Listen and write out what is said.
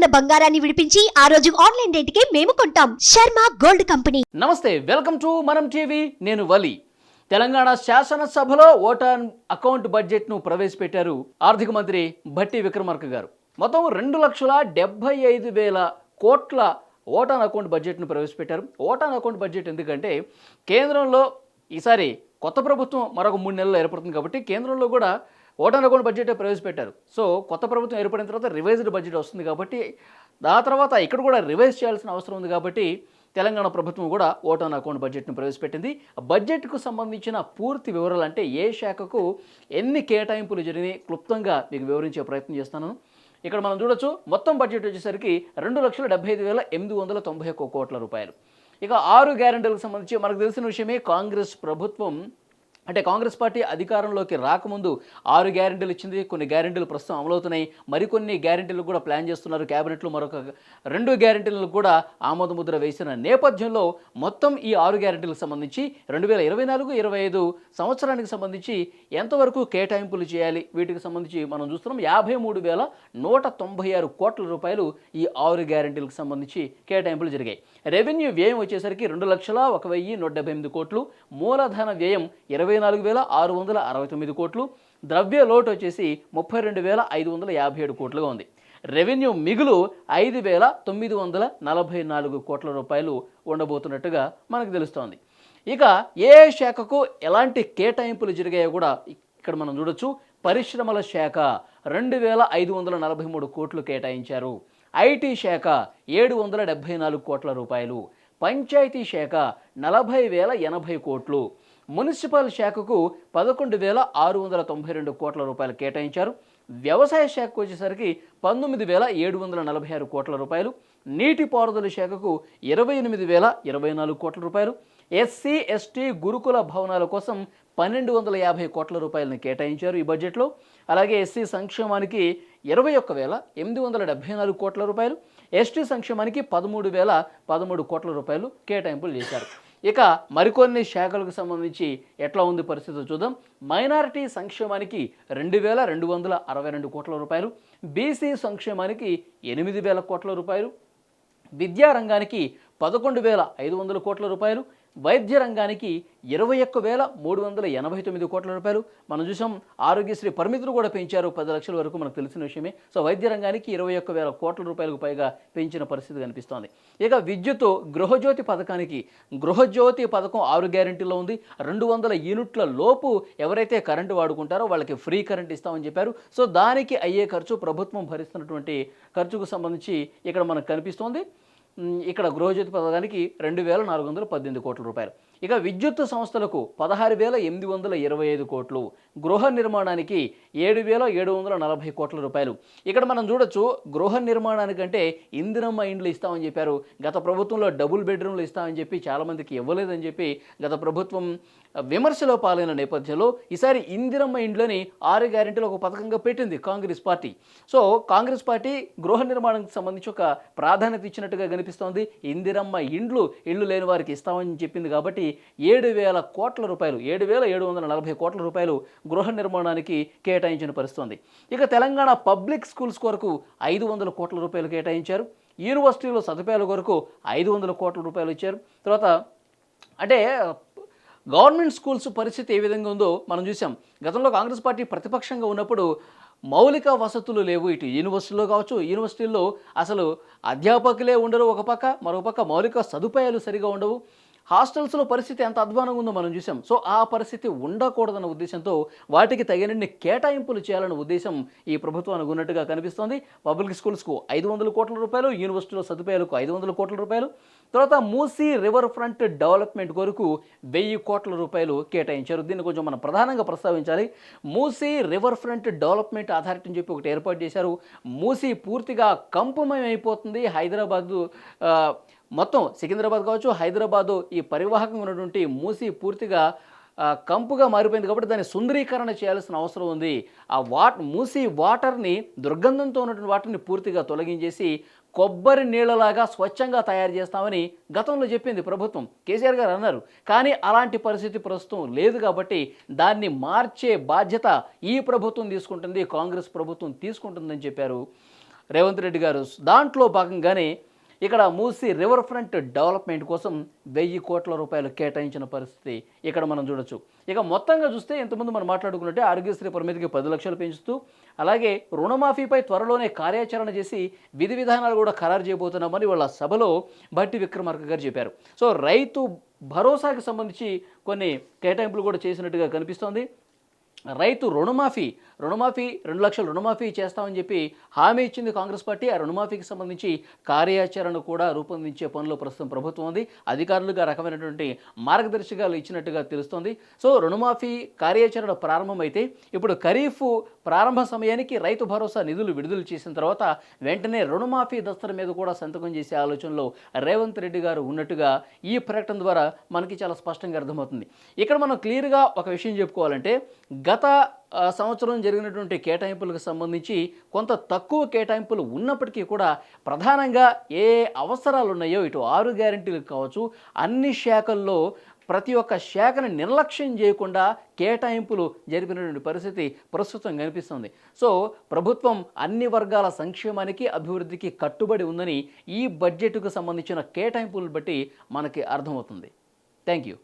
ఉన్న బంగారాన్ని విడిపించి ఆ రోజు ఆన్లైన్ రేటుకే మేము కొంటాం. Sharma gold company. నమస్తే వెల్కమ్ టు మనం టీవీ. నేను వలి. తెలంగాణ శాసనసభలో ఓటాన్ అకౌంట్ బడ్జెట్ను ప్రవేశపెట్టారు ఆర్థిక మంత్రి భట్టి విక్రమార్క గారు. మొత్తం రెండు లక్షల డెబ్బై ఐదు వేల కోట్ల ఓటాన్ అకౌంట్ బడ్జెట్ను ప్రవేశపెట్టారు. ఓటాన్ అకౌంట్ బడ్జెట్ ఎందుకంటే కేంద్రంలో ఈసారి కొత్త ప్రభుత్వం మరొక మూడు నెలలు ఏర్పడుతుంది కాబట్టి కేంద్రంలో కూడా ఓటాన్ అకౌంట్ బడ్జెట్ ప్రవేశపెట్టారు. సో కొత్త ప్రభుత్వం ఏర్పడిన తర్వాత రివైజ్డ్ బడ్జెట్ వస్తుంది కాబట్టి ఆ తర్వాత ఇక్కడ కూడా రివైజ్ చేయాల్సిన అవసరం ఉంది కాబట్టి తెలంగాణ ప్రభుత్వం కూడా ఓటాన్ అకౌంట్ బడ్జెట్ను ప్రవేశపెట్టింది. ఆ బడ్జెట్కు సంబంధించిన పూర్తి వివరాలు అంటే ఏ శాఖకు ఎన్ని కేటాయింపులు జరిగినాయి క్లుప్తంగా మీకు వివరించే ప్రయత్నం చేస్తాను. ఇక్కడ మనం చూడొచ్చు మొత్తం బడ్జెట్ వచ్చేసరికి రెండు లక్షల డెబ్బై ఐదు వేల ఎనిమిది వందల తొంభై ఒక్క కోట్ల రూపాయలు. ఇక ఆరు గ్యారెంటీలకు సంబంధించి మనకు తెలిసిన విషయమే కాంగ్రెస్ ప్రభుత్వం అంటే కాంగ్రెస్ పార్టీ అధికారంలోకి రాకముందు ఆరు గ్యారెంటీలు ఇచ్చింది కొన్ని గ్యారెంటీలు ప్రస్తుతం అమలవుతున్నాయి. మరికొన్ని గ్యారెంటీలు కూడా ప్లాన్ చేస్తున్నారు. క్యాబినెట్లో మరొక రెండు గ్యారెంటీలను కూడా ఆమోద ముద్ర వేసిన నేపథ్యంలో మొత్తం ఈ ఆరు గ్యారెంటీలకు సంబంధించి రెండు వేల ఇరవై నాలుగు ఇరవై ఐదు సంవత్సరానికి సంబంధించి ఎంతవరకు కేటాయింపులు చేయాలి? వీటికి సంబంధించి మనం చూస్తున్నాం యాభై మూడు వేల నూట తొంభై ఆరు కోట్ల రూపాయలు ఈ ఆరు గ్యారెంటీలకు సంబంధించి కేటాయింపులు జరిగాయి. రెవెన్యూ వ్యయం వచ్చేసరికి రెండు లక్షల ఒక వెయ్యి నూట డెబ్బై ఎనిమిది కోట్లు. మూలధన వ్యయం ఇరవై నాలుగు వేల ఆరు వందల అరవై తొమ్మిది కోట్లు. ద్రవ్య లోటు వచ్చేసి ముప్పై రెండు వేల ఐదు వందల యాభై ఏడు కోట్లుగా ఉంది. రెవెన్యూ మిగులు ఐదు వేల తొమ్మిది వందల నలభై నాలుగు కోట్ల రూపాయలు ఉండబోతున్నట్టుగా మనకు తెలుస్తోంది. ఇక ఏ శాఖకు ఎలాంటి కేటాయింపులు జరిగాయో కూడా ఇక్కడ మనం చూడొచ్చు. పరిశ్రమల శాఖ రెండు వేల ఐదు వందల నలభై మూడు కోట్లు కేటాయించారు. ఐటీ శాఖ ఏడు వందల డెబ్భై నాలుగు కోట్ల రూపాయలు. పంచాయతీ శాఖ నలభై వేల ఎనభై కోట్లు. మున్సిపల్ శాఖకు పదకొండు వేల ఆరు వందల తొంభై రెండు కోట్ల రూపాయలు కేటాయించారు. వ్యవసాయ శాఖకు వచ్చేసరికి పంతొమ్మిది వేల ఏడు వందల నలభై ఆరు కోట్ల రూపాయలు. నీటిపారుదల శాఖకు ఇరవై ఎనిమిది వేల ఇరవై నాలుగు కోట్ల రూపాయలు. ఎస్సీ ఎస్టీ గురుకుల భవనాల కోసం పన్నెండు వందల యాభై కోట్ల రూపాయలను కేటాయించారు ఈ బడ్జెట్లో. అలాగే ఎస్సీ సంక్షేమానికి ఇరవై ఒక్క వేల ఎనిమిది వందల డెబ్బై నాలుగు కోట్ల రూపాయలు. ఎస్టీ సంక్షేమానికి పదమూడు వేల పదమూడు కోట్ల రూపాయలు కేటాయింపులు చేశారు. ఇక మరికొన్ని శాఖలకు సంబంధించి ఎట్లా ఉంది పరిస్థితి చూద్దాం. మైనారిటీ సంక్షేమానికి రెండు వేల రెండు వందల అరవై రెండు కోట్ల రూపాయలు బీసీ సంక్షేమానికి ఎనిమిది వేల కోట్ల రూపాయలు విద్యారంగానికి పదకొండు వేల ఐదు వందల కోట్ల రూపాయలు వైద్య రంగానికి ఇరవై ఒక్క వేల మూడు వందల ఎనభై తొమ్మిది కోట్ల రూపాయలు. మనం చూసాం ఆరోగ్యశ్రీ పరిమితులు కూడా పెంచారు. పది లక్షల వరకు మనకు తెలిసిన విషయమే. సో వైద్య రంగానికి ఇరవై ఒక్క వేల కోట్ల రూపాయలకు పైగా పెంచిన పరిస్థితి కనిపిస్తోంది. ఇక విద్యుత్ గృహజ్యోతి పథకానికి గృహజ్యోతి పథకం ఆరు గ్యారెంటీలో ఉంది. రెండు వందల యూనిట్ల లోపు ఎవరైతే కరెంటు వాడుకుంటారో వాళ్ళకి ఫ్రీ కరెంట్ ఇస్తామని చెప్పారు. సో దానికి అయ్యే ఖర్చు ప్రభుత్వం భరిస్తున్నటువంటి ఖర్చుకు సంబంధించి ఇక్కడ మనకు కనిపిస్తోంది. ఇక్కడ గృహజ్యోతి పథకానికి రెండు వేల నాలుగు వందల పద్దెనిమిది కోట్ల రూపాయలు. ఇక విద్యుత్ సంస్థలకు పదహారు వేల ఎనిమిది వందల ఇరవై ఐదు కోట్లు. గృహ నిర్మాణానికి ఏడు వేల ఏడు వందల నలభై కోట్ల రూపాయలు. ఇక్కడ మనం చూడొచ్చు గృహ నిర్మాణానికంటే ఇందిరమ్మ ఇండ్లు ఇస్తామని చెప్పారు. గత ప్రభుత్వంలో డబుల్ బెడ్రూమ్లు ఇస్తామని చెప్పి చాలామందికి ఇవ్వలేదని చెప్పి గత ప్రభుత్వం విమర్శలో పాలైన నేపథ్యంలో ఈసారి ఇందిరమ్మ ఇండ్లని ఆరు గ్యారెంటీలు ఒక పథకంగా పెట్టింది Congress party. So Congress party గృహ నిర్మాణానికి సంబంధించి ఒక ప్రాధాన్యత ఇచ్చినట్టుగా కనిపిస్తోంది. ఇందిరమ్మ ఇండ్లు ఇళ్ళు లేని వారికి ఇస్తామని చెప్పింది కాబట్టి ఏడు వేల కోట్ల రూపాయలు ఏడు వేల ఏడు వందల నలభై కోట్ల రూపాయలు గృహ నిర్మాణానికి కేటాయించిన పరిస్థితుంది. ఇక తెలంగాణ పబ్లిక్ స్కూల్స్ కొరకు ఐదు వందల కోట్ల రూపాయలు కేటాయించారు. యూనివర్సిటీలో సదుపాయాల కొరకు ఐదు వందల కోట్ల రూపాయలు ఇచ్చారు. తర్వాత అంటే గవర్నమెంట్ స్కూల్స్ పరిస్థితి ఏ విధంగా ఉందో మనం చూసాం. గతంలో కాంగ్రెస్ పార్టీ ప్రతిపక్షంగా ఉన్నప్పుడు మౌలిక వసతులు లేవు. ఇటు యూనివర్సిటీలో కావచ్చు యూనివర్సిటీల్లో అసలు అధ్యాపకులే ఉండరు ఒక పక్క మరొక పక్క మౌలిక సదుపాయాలు సరిగా ఉండవు. హాస్టల్స్లో పరిస్థితి ఎంత అధ్వానంగా ఉందో మనం చూసాం. సో ఆ పరిస్థితి ఉండకూడదన్న ఉద్దేశంతో వాటికి తగినన్ని కేటాయింపులు చేయాలన్న ఉద్దేశం ఈ ప్రభుత్వానికి ఉన్నట్టుగా కనిపిస్తోంది. పబ్లిక్ స్కూల్స్కు ఐదు వందల కోట్ల రూపాయలు యూనివర్సిటీలో సదుపాయాలకు ఐదు వందల కోట్ల రూపాయలు తర్వాత మూసీ రివర్ ఫ్రంట్ డెవలప్మెంట్ కొరకు వెయ్యి కోట్ల రూపాయలు కేటాయించారు. దీన్ని కొంచెం మనం ప్రధానంగా ప్రస్తావించాలి. Musi river front development authority అని చెప్పి ఒకటి ఏర్పాటు చేశారు. మూసీ పూర్తిగా కంపమయం అయిపోతుంది హైదరాబాదు మొత్తం సికింద్రాబాద్ కావచ్చు హైదరాబాదు ఈ పరివాహకంగా ఉన్నటువంటి మూసి పూర్తిగా కంపుగా మారిపోయింది కాబట్టి దాన్ని సుందరీకరణ చేయాల్సిన అవసరం ఉంది. ఆ వాట్ మూసి వాటర్ని దుర్గంధంతో ఉన్నటువంటి వాటర్ని పూర్తిగా తొలగించేసి కొబ్బరి నీళ్ళలాగా స్వచ్ఛంగా తయారు చేస్తామని గతంలో చెప్పింది ప్రభుత్వం. కేసీఆర్ గారు అన్నారు కానీ అలాంటి పరిస్థితి ప్రస్తుతం లేదు కాబట్టి దాన్ని మార్చే బాధ్యత ఈ ప్రభుత్వం తీసుకుంటుంది కాంగ్రెస్ ప్రభుత్వం తీసుకుంటుందని చెప్పారు రేవంత్ రెడ్డి గారు. దాంట్లో భాగంగానే ఇక్కడ మూసి రివర్ ఫ్రంట్ డెవలప్మెంట్ కోసం వెయ్యి కోట్ల రూపాయలు కేటాయించిన పరిస్థితి ఇక్కడ మనం చూడొచ్చు. ఇక మొత్తంగా చూస్తే ఇంతకుముందు మనం మాట్లాడుకున్నట్టే ఆరోగ్యశ్రీ పరిమితికి పది లక్షలు పెంచుతూ అలాగే రుణమాఫీపై త్వరలోనే కార్యాచరణ చేసి విధి విధానాలు కూడా ఖరారు చేయబోతున్నామని వాళ్ళ సభలో భట్టి విక్రమార్క గారు చెప్పారు. సో రైతు భరోసాకి సంబంధించి కొన్ని కేటాయింపులు కూడా చేసినట్టుగా కనిపిస్తోంది. రైతు రుణమాఫీ రుణమాఫీ రెండు లక్షల రుణమాఫీ చేస్తామని చెప్పి హామీ ఇచ్చింది కాంగ్రెస్ పార్టీ. ఆ రుణమాఫీకి సంబంధించి కార్యాచరణ కూడా రూపొందించే పనిలో ప్రస్తుతం ప్రభుత్వం ఉంది. అధికారులుగా రకమైనటువంటి మార్గదర్శకాలు ఇచ్చినట్టుగా తెలుస్తోంది. సో రుణమాఫీ కార్యాచరణ ప్రారంభమైతే ఇప్పుడు ఖరీఫ్ ప్రారంభ సమయానికి రైతు భరోసా నిధులు విడుదల చేసిన తర్వాత వెంటనే రుణమాఫీ దస్తర మీద కూడా సంతకం చేసే ఆలోచనలో రేవంత్ రెడ్డి గారు ఉన్నట్టుగా ఈ ప్రకటన ద్వారా మనకి చాలా స్పష్టంగా అర్థమవుతుంది. ఇక్కడ మనం క్లియర్గా ఒక విషయం చెప్పుకోవాలంటే గత సంవత్సరం జరిగినటువంటి కేటాయింపులకు సంబంధించి కొంత తక్కువ కేటాయింపులు ఉన్నప్పటికీ కూడా ప్రధానంగా ఏ అవసరాలు ఉన్నాయో ఇటు ఆరు గ్యారంటీలు కావచ్చు అన్ని శాఖల్లో ప్రతి ఒక్క శాఖను నిర్లక్ష్యం చేయకుండా కేటాయింపులు జరిపినటువంటి పరిస్థితి ప్రస్తుతం కనిపిస్తుంది. సో ప్రభుత్వం అన్ని వర్గాల సంక్షేమానికి అభివృద్ధికి కట్టుబడి ఉందని ఈ బడ్జెట్కు సంబంధించిన కేటాయింపులు బట్టి మనకి అర్థమవుతుంది. Thank you